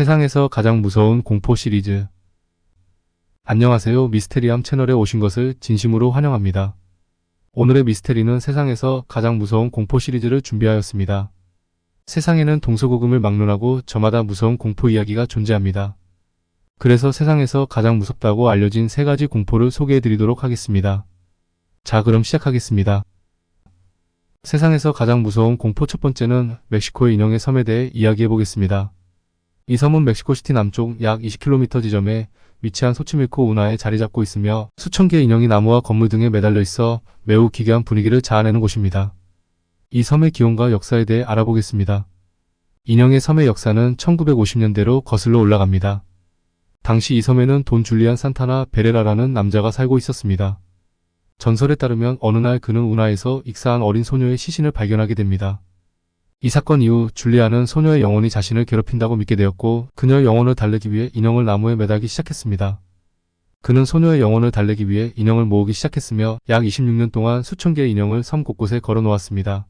세상에서 가장 무서운 공포 시리즈. 안녕하세요. 미스테리함 채널에 오신 것을 진심으로 환영합니다. 오늘의 미스테리는 세상에서 가장 무서운 공포 시리즈를 준비하였습니다. 세상에는 동서고금을 막론하고 저마다 무서운 공포 이야기가 존재합니다. 그래서 세상에서 가장 무섭다고 알려진 세 가지 공포를 소개해 드리도록 하겠습니다. 자, 그럼 시작하겠습니다. 세상에서 가장 무서운 공포 첫 번째는 멕시코의 인형의 섬에 대해 이야기해 보겠습니다. 이 섬은 멕시코시티 남쪽 약 20km 지점에 위치한 소치밀코 운하에 자리 잡고 있으며 수천 개의 인형이 나무와 건물 등에 매달려 있어 매우 기괴한 분위기를 자아내는 곳입니다. 이 섬의 기원과 역사에 대해 알아보겠습니다. 인형의 섬의 역사는 1950년대로 거슬러 올라갑니다. 당시 이 섬에는 돈 줄리안 산타나 베레라라는 남자가 살고 있었습니다. 전설에 따르면 어느 날 그는 운하에서 익사한 어린 소녀의 시신을 발견하게 됩니다. 이 사건 이후 줄리아는 소녀의 영혼이 자신을 괴롭힌다고 믿게 되었고 그녀의 영혼을 달래기 위해 인형을 나무에 매달기 시작했습니다. 그는 소녀의 영혼을 달래기 위해 인형을 모으기 시작했으며 약 26년 동안 수천 개의 인형을 섬 곳곳에 걸어 놓았습니다.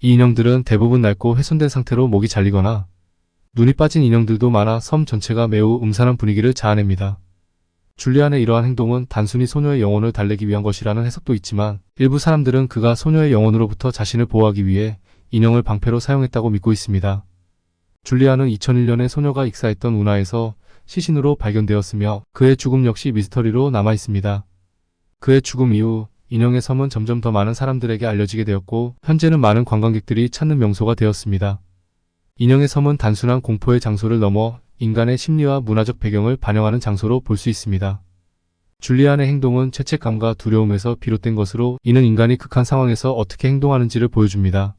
이 인형들은 대부분 낡고 훼손된 상태로 목이 잘리거나 눈이 빠진 인형들도 많아 섬 전체가 매우 음산한 분위기를 자아냅니다. 줄리안의 이러한 행동은 단순히 소녀의 영혼을 달래기 위한 것이라는 해석도 있지만 일부 사람들은 그가 소녀의 영혼으로부터 자신을 보호하기 위해 인형을 방패로 사용했다고 믿고 있습니다. 줄리아는 2001년에 소녀가 익사했던 운하에서 시신으로 발견되었으며 그의 죽음 역시 미스터리로 남아 있습니다. 그의 죽음 이후 인형의 섬은 점점 더 많은 사람들에게 알려지게 되었고 현재는 많은 관광객들이 찾는 명소가 되었습니다. 인형의 섬은 단순한 공포의 장소를 넘어 인간의 심리와 문화적 배경을 반영하는 장소로 볼 수 있습니다. 줄리안의 행동은 죄책감과 두려움에서 비롯된 것으로 이는 인간이 극한 상황에서 어떻게 행동하는지를 보여줍니다.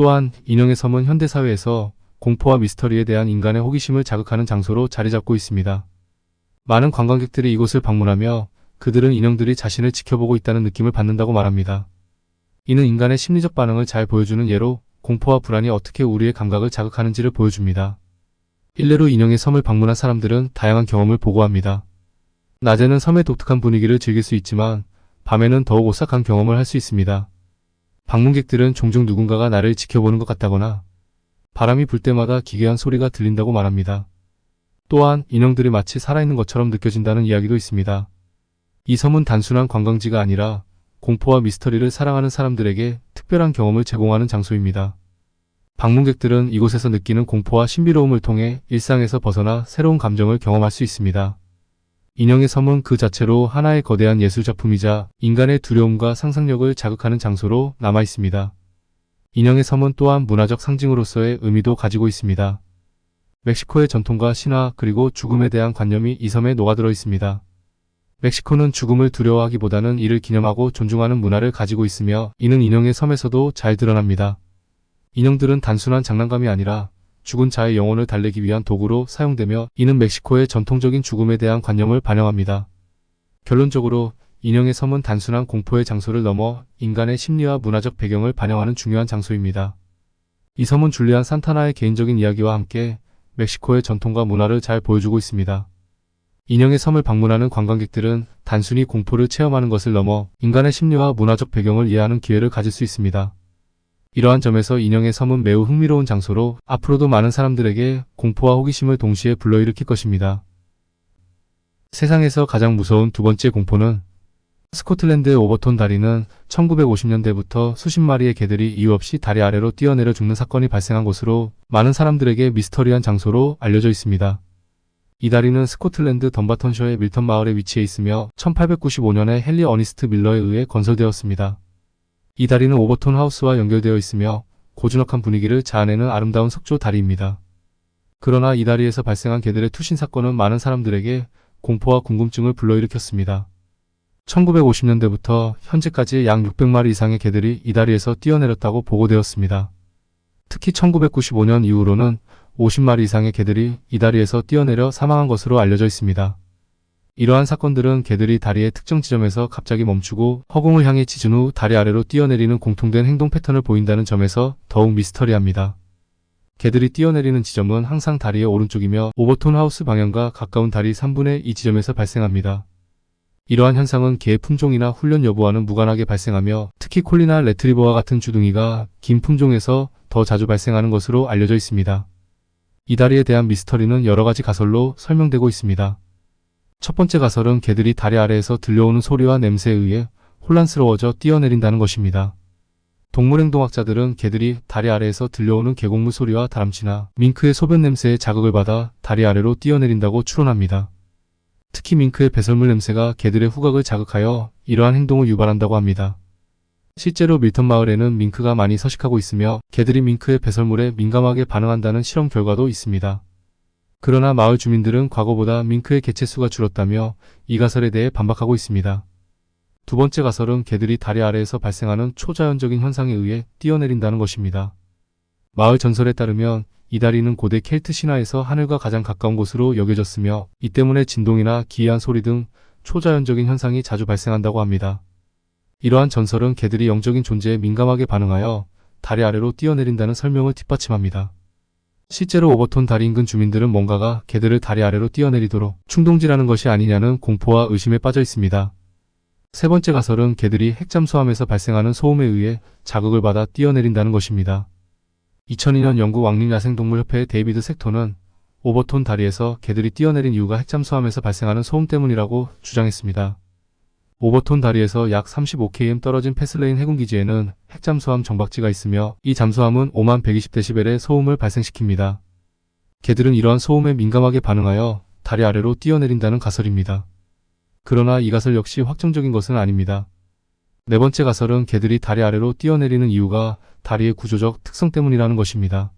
또한 인형의 섬은 현대사회에서 공포와 미스터리에 대한 인간의 호기심을 자극하는 장소로 자리 잡고 있습니다. 많은 관광객들이 이곳을 방문하며 그들은 인형들이 자신을 지켜보고 있다는 느낌을 받는다고 말합니다. 이는 인간의 심리적 반응을 잘 보여주는 예로 공포와 불안이 어떻게 우리의 감각을 자극하는지를 보여줍니다. 일례로 인형의 섬을 방문한 사람들은 다양한 경험을 보고합니다. 낮에는 섬의 독특한 분위기를 즐길 수 있지만 밤에는 더욱 오싹한 경험을 할 수 있습니다. 방문객들은 종종 누군가가 나를 지켜보는 것 같다거나 바람이 불 때마다 기괴한 소리가 들린다고 말합니다. 또한 인형들이 마치 살아있는 것처럼 느껴진다는 이야기도 있습니다. 이 섬은 단순한 관광지가 아니라 공포와 미스터리를 사랑하는 사람들에게 특별한 경험을 제공하는 장소입니다. 방문객들은 이곳에서 느끼는 공포와 신비로움을 통해 일상에서 벗어나 새로운 감정을 경험할 수 있습니다. 인형의 섬은 그 자체로 하나의 거대한 예술작품이자 인간의 두려움과 상상력을 자극하는 장소로 남아 있습니다. 인형의 섬은 또한 문화적 상징으로서의 의미도 가지고 있습니다. 멕시코의 전통과 신화 그리고 죽음에 대한 관념이 이 섬에 녹아들어 있습니다. 멕시코는 죽음을 두려워하기보다는 이를 기념하고 존중하는 문화를 가지고 있으며 이는 인형의 섬에서도 잘 드러납니다. 인형들은 단순한 장난감이 아니라 죽은 자의 영혼을 달래기 위한 도구로 사용되며 이는 멕시코의 전통적인 죽음에 대한 관념을 반영합니다. 결론적으로 인형의 섬은 단순한 공포의 장소를 넘어 인간의 심리와 문화적 배경을 반영하는 중요한 장소입니다. 이 섬은 줄리안 산타나의 개인적인 이야기와 함께 멕시코의 전통과 문화를 잘 보여주고 있습니다. 인형의 섬을 방문하는 관광객들은 단순히 공포를 체험하는 것을 넘어 인간의 심리와 문화적 배경을 이해하는 기회를 가질 수 있습니다. 이러한 점에서 인형의 섬은 매우 흥미로운 장소로 앞으로도 많은 사람들에게 공포와 호기심을 동시에 불러일으킬 것입니다. 세상에서 가장 무서운 두 번째 공포는 스코틀랜드의 오버톤 다리는 1950년대부터 수십 마리의 개들이 이유 없이 다리 아래로 뛰어내려 죽는 사건이 발생한 곳으로 많은 사람들에게 미스터리한 장소로 알려져 있습니다. 이 다리는 스코틀랜드 덤바턴셔의 밀턴 마을에 위치해 있으며 1895년에 헨리 어니스트 밀러에 의해 건설되었습니다. 이 다리는 오버톤 하우스와 연결되어 있으며 고즈넉한 분위기를 자아내는 아름다운 석조 다리입니다. 그러나 이 다리에서 발생한 개들의 투신 사건은 많은 사람들에게 공포와 궁금증을 불러일으켰습니다. 1950년대부터 현재까지 약 600마리 이상의 개들이 이 다리에서 뛰어내렸다고 보고되었습니다. 특히 1995년 이후로는 50마리 이상의 개들이 이 다리에서 뛰어내려 사망한 것으로 알려져 있습니다. 이러한 사건들은 개들이 다리의 특정 지점에서 갑자기 멈추고 허공을 향해 짖은 후 다리 아래로 뛰어내리는 공통된 행동 패턴을 보인다는 점에서 더욱 미스터리합니다. 개들이 뛰어내리는 지점은 항상 다리의 오른쪽이며 오버톤 하우스 방향과 가까운 다리 3분의 2 지점에서 발생합니다. 이러한 현상은 개의 품종이나 훈련 여부와는 무관하게 발생하며 특히 콜리나 레트리버와 같은 주둥이가 긴 품종에서 더 자주 발생하는 것으로 알려져 있습니다. 이 다리에 대한 미스터리는 여러 가지 가설로 설명되고 있습니다. 첫 번째 가설은 개들이 다리 아래에서 들려오는 소리와 냄새에 의해 혼란스러워져 뛰어내린다는 것입니다. 동물행동학자들은 개들이 다리 아래에서 들려오는 계곡물 소리와 다람쥐나 밍크의 소변 냄새에 자극을 받아 다리 아래로 뛰어내린다고 추론합니다. 특히 밍크의 배설물 냄새가 개들의 후각을 자극하여 이러한 행동을 유발한다고 합니다. 실제로 밀턴 마을에는 밍크가 많이 서식하고 있으며 개들이 밍크의 배설물에 민감하게 반응한다는 실험 결과도 있습니다. 그러나 마을 주민들은 과거보다 밍크의 개체수가 줄었다며 이 가설에 대해 반박하고 있습니다. 두 번째 가설은 개들이 다리 아래에서 발생하는 초자연적인 현상에 의해 뛰어내린다는 것입니다. 마을 전설에 따르면 이 다리는 고대 켈트 신화에서 하늘과 가장 가까운 곳으로 여겨졌으며 이 때문에 진동이나 기이한 소리 등 초자연적인 현상이 자주 발생한다고 합니다. 이러한 전설은 개들이 영적인 존재에 민감하게 반응하여 다리 아래로 뛰어내린다는 설명을 뒷받침합니다. 실제로 오버톤 다리 인근 주민들은 뭔가가 개들을 다리 아래로 뛰어내리도록 충동질하는 것이 아니냐는 공포와 의심에 빠져 있습니다. 세 번째 가설은 개들이 핵잠수함에서 발생하는 소음에 의해 자극을 받아 뛰어내린다는 것입니다. 2002년 영국 왕립야생동물협회의 데이비드 섹토는 오버톤 다리에서 개들이 뛰어내린 이유가 핵잠수함에서 발생하는 소음 때문이라고 주장했습니다. 오버톤 다리에서 약 35km 떨어진 패슬레인 해군기지에는 핵잠수함 정박지가 있으며 이 잠수함은 5만 120dB의 소음을 발생시킵니다. 개들은 이러한 소음에 민감하게 반응하여 다리 아래로 뛰어내린다는 가설입니다. 그러나 이 가설 역시 확정적인 것은 아닙니다. 네 번째 가설은 개들이 다리 아래로 뛰어내리는 이유가 다리의 구조적 특성 때문이라는 것입니다.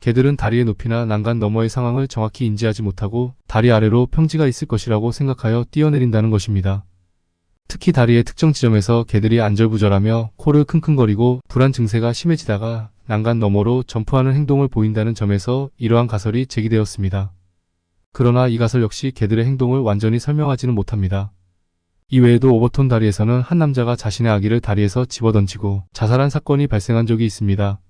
개들은 다리의 높이나 난간 너머의 상황을 정확히 인지하지 못하고 다리 아래로 평지가 있을 것이라고 생각하여 뛰어내린다는 것입니다. 특히 다리의 특정 지점에서 개들이 안절부절하며 코를 킁킁거리고 불안 증세가 심해지다가 난간 너머로 점프하는 행동을 보인다는 점에서 이러한 가설이 제기되었습니다. 그러나 이 가설 역시 개들의 행동을 완전히 설명하지는 못합니다. 이외에도 오버톤 다리에서는 한 남자가 자신의 아기를 다리에서 집어던지고 자살한 사건이 발생한 적이 있습니다.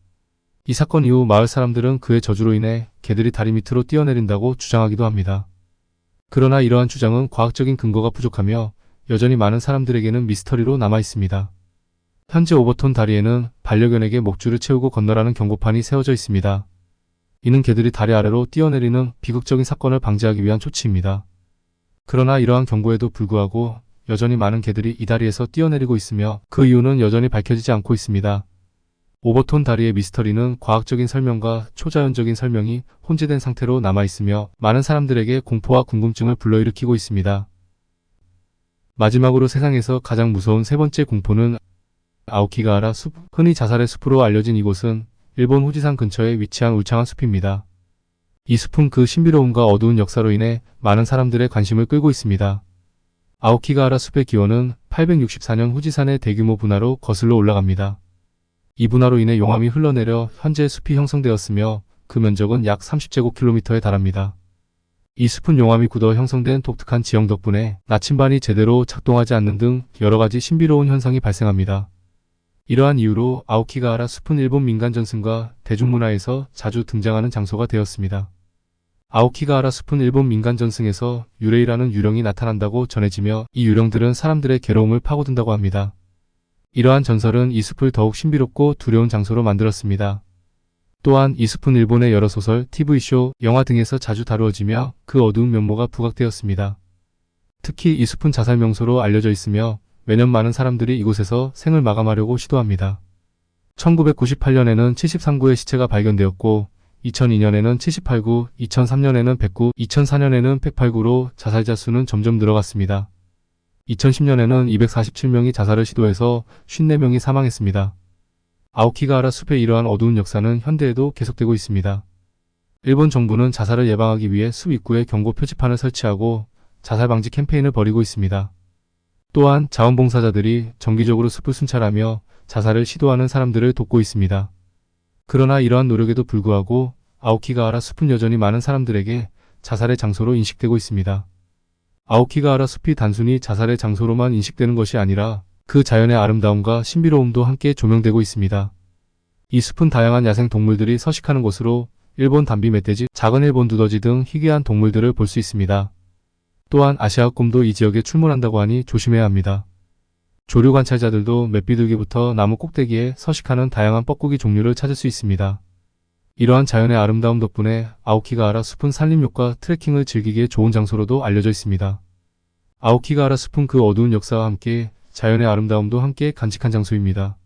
이 사건 이후 마을 사람들은 그의 저주로 인해 개들이 다리 밑으로 뛰어내린다고 주장하기도 합니다. 그러나 이러한 주장은 과학적인 근거가 부족하며 여전히 많은 사람들에게는 미스터리로 남아 있습니다. 현재 오버톤 다리에는 반려견에게 목줄을 채우고 건너라는 경고판이 세워져 있습니다. 이는 개들이 다리 아래로 뛰어내리는 비극적인 사건을 방지하기 위한 조치입니다. 그러나 이러한 경고에도 불구하고 여전히 많은 개들이 이 다리에서 뛰어내리고 있으며 그 이유는 여전히 밝혀지지 않고 있습니다. 오버톤 다리의 미스터리는 과학적인 설명과 초자연적인 설명이 혼재된 상태로 남아 있으며 많은 사람들에게 공포와 궁금증을 불러일으키고 있습니다. 마지막으로 세상에서 가장 무서운 세 번째 공포는 아오키가하라 숲. 흔히 자살의 숲으로 알려진 이곳은 일본 후지산 근처에 위치한 울창한 숲입니다. 이 숲은 그 신비로움과 어두운 역사로 인해 많은 사람들의 관심을 끌고 있습니다. 아오키가하라 숲의 기원은 864년 후지산의 대규모 분화로 거슬러 올라갑니다. 이 분화로 인해 용암이 흘러내려 현재 숲이 형성되었으며 그 면적은 약 30제곱킬로미터에 달합니다. 이 숲은 용암이 굳어 형성된 독특한 지형 덕분에 나침반이 제대로 작동하지 않는 등 여러 가지 신비로운 현상이 발생합니다. 이러한 이유로 아오키가하라 숲은 일본 민간 전승과 대중문화에서 자주 등장하는 장소가 되었습니다. 아오키가하라 숲은 일본 민간 전승에서 유레이라는 유령이 나타난다고 전해지며 이 유령들은 사람들의 괴로움을 파고든다고 합니다. 이러한 전설은 이 숲을 더욱 신비롭고 두려운 장소로 만들었습니다. 또한 이 숲은 일본의 여러 소설, TV쇼, 영화 등에서 자주 다루어지며 그 어두운 면모가 부각되었습니다. 특히 이 숲은 자살 명소로 알려져 있으며 매년 많은 사람들이 이곳에서 생을 마감하려고 시도합니다. 1998년에는 73구의 시체가 발견되었고 2002년에는 78구, 2003년에는 109, 2004년에는 108구로 자살자 수는 점점 늘어갔습니다. 2010년에는 247명이 자살을 시도해서 54명이 사망했습니다. 아오키가하라 숲의 이러한 어두운 역사는 현대에도 계속되고 있습니다. 일본 정부는 자살을 예방하기 위해 숲 입구에 경고 표지판을 설치하고 자살 방지 캠페인을 벌이고 있습니다. 또한 자원봉사자들이 정기적으로 숲을 순찰하며 자살을 시도하는 사람들을 돕고 있습니다. 그러나 이러한 노력에도 불구하고 아오키가하라 숲은 여전히 많은 사람들에게 자살의 장소로 인식되고 있습니다. 아오키가하라 숲이 단순히 자살의 장소로만 인식되는 것이 아니라 그 자연의 아름다움과 신비로움도 함께 조명되고 있습니다. 이 숲은 다양한 야생 동물들이 서식하는 곳으로 일본 담비 멧돼지, 작은 일본 두더지 등 희귀한 동물들을 볼 수 있습니다. 또한 아시아 곰도 이 지역에 출몰한다고 하니 조심해야 합니다. 조류 관찰자들도 맷비둘기부터 나무 꼭대기에 서식하는 다양한 뻐꾸기 종류를 찾을 수 있습니다. 이러한 자연의 아름다움 덕분에 아오키가하라 숲은 산림욕과 트레킹을 즐기기에 좋은 장소로도 알려져 있습니다. 아오키가하라 숲은 그 어두운 역사와 함께 자연의 아름다움도 함께 간직한 장소입니다.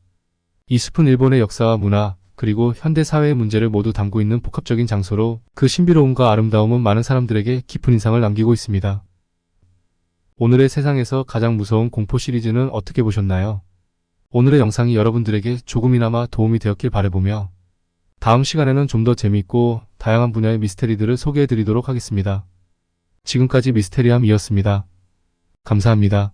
이 숲은 일본의 역사와 문화, 그리고 현대 사회의 문제를 모두 담고 있는 복합적인 장소로 그 신비로움과 아름다움은 많은 사람들에게 깊은 인상을 남기고 있습니다. 오늘의 세상에서 가장 무서운 공포 시리즈는 어떻게 보셨나요? 오늘의 영상이 여러분들에게 조금이나마 도움이 되었길 바라보며 다음 시간에는 좀 더 재미있고 다양한 분야의 미스테리들을 소개해 드리도록 하겠습니다. 지금까지 미스테리함이었습니다. 감사합니다.